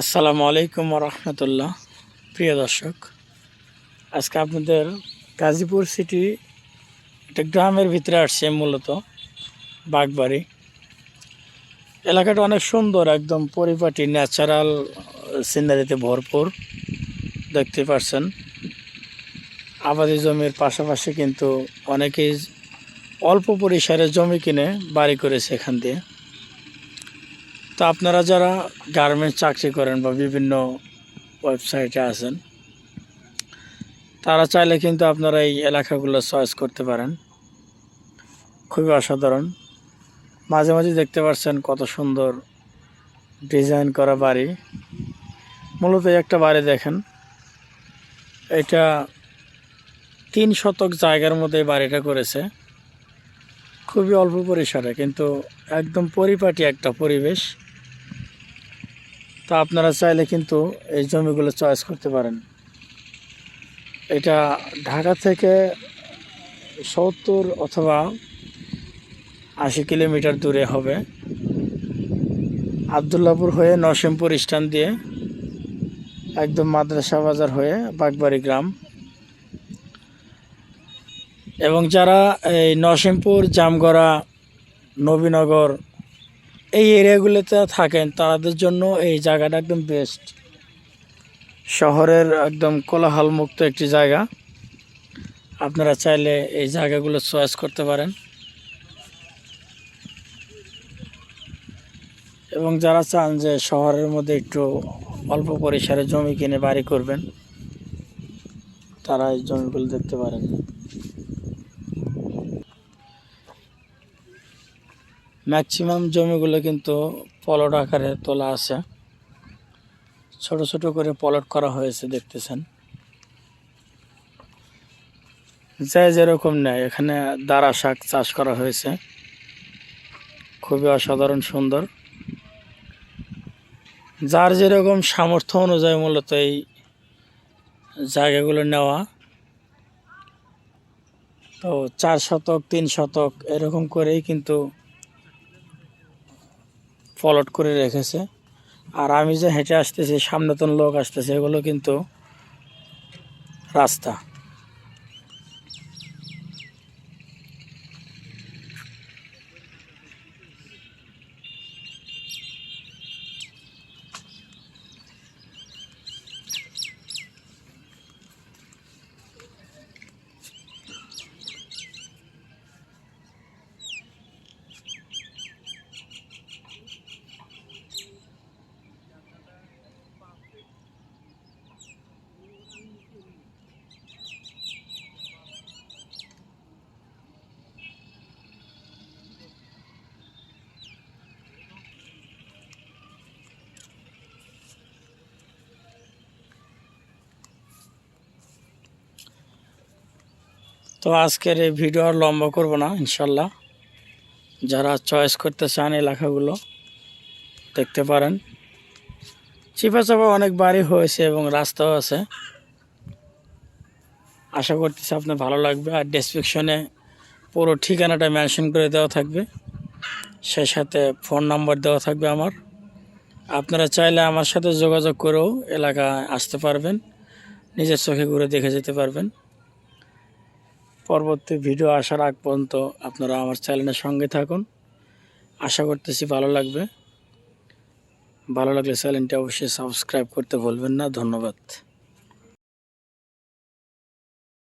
আসসালামু আলাইকুম রহমতুল্লাহ প্রিয় দর্শক, আজকে আপনাদের গাজীপুর সিটি একটা গ্রামের ভিতরে আসছে মূলত বাগবাড়ি। এলাকাটা অনেক সুন্দর, একদম পরিপাটি, ন্যাচারাল সিনারিতে ভরপুর, দেখতে পাচ্ছেন আবাদি জমির পাশাপাশি কিন্তু অনেকেই অল্প পরিসরে জমি কিনে বাড়ি করেছে এখান দিয়ে। তো আপনারা যারা গার্মেন্টস চাকরি করেন বা বিভিন্ন ওয়েবসাইটে আছেন, তারা চাইলে কিন্তু আপনারা এই এলাকাগুলো চয়েস করতে পারেন। খুবই অসাধারণ। মাঝে মাঝে দেখতে পাচ্ছেন কত সুন্দর ডিজাইন করা বাড়ি। মূলত একটা বাড়ি দেখেন। এটা তিন শতক জায়গার মধ্যে বাড়িটা করেছে। খুবই অল্প পরিসরে, কিন্তু একদম পরিপাটি একটা পরিবেশ। তো আপনারা চাইলে কিন্তু এই জমিগুলো চয়েস করতে পারেন। এটা ঢাকা থেকে সত্তর অথবা আশি কিলোমিটার দূরে হবে। আবদুল্লাপুর হয়ে নরসিংপুর স্ট্যান্ড দিয়ে একদম মাদ্রাসা বাজার হয়ে বাগবাড়ি গ্রাম। এবং যারা এই নরসিংপুর, জামগড়া, নবীনগর এই এরিয়াগুলোতে থাকেন তাদের জন্য এই জায়গাটা একদম বেস্ট শহরের একদম কোলাহলমুক্ত একটি জায়গা। আপনারা চাইলে এই জায়গাগুলো চয়েস করতে পারেন। এবং যারা চান যে শহরের মধ্যে একটু অল্প পরিসরে জমি কিনে বাড়ি করবেন, তারা এই জমিগুলো দেখতে পারেন। ম্যাক্সিমাম জমিগুলো কিন্তু পলট আকারে তোলা আছে। ছোট ছোট করে পলট করা হয়েছে, দেখতেছেন। যে যেরকম নেয়, এখানে দাঁড়া শাক চাষ করা হয়েছে। খুবই অসাধারণ, সুন্দর। যার যেরকম সামর্থ্য অনুযায়ী মূলত এই জায়গাগুলো নেওয়া। তো চার শতক, তিন শতক, এরকম করেই কিন্তু ফলট করে রেখেছে। আর আমি যে হেঁটে আসতেছি, সামনে তো লোক আসতেছে, এগুলো কিন্তু রাস্তা। তো আজকের এই ভিডিও আর লম্বা করব না, ইনশাল্লাহ। যারা চয়েস করতে চান এলাকাগুলো দেখতে পারেন। চিপা চাপা অনেক বাড়ি হয়েছে এবং রাস্তাও আছে। আশা করতেছি আপনার ভালো লাগবে। আর ডেসক্রিপশনে পুরো ঠিকানাটা মেনশন করে দেওয়া থাকবে। সেই সাথে ফোন নাম্বার দেওয়া থাকবে আমার। আপনারা চাইলে আমার সাথে যোগাযোগ করেও এলাকায় আসতে পারবেন। নিজের চোখে ঘুরে দেখে যেতে পারবেন। পরবর্তী ভিডিও আসার আগ পর্যন্ত আপনারা আমার চ্যানেলের সঙ্গে থাকুন। আশা করতেছি ভালো লাগবে। ভালো লাগলে চ্যানেলটি অবশ্যই সাবস্ক্রাইব করতে ভুলবেন না। ধন্যবাদ।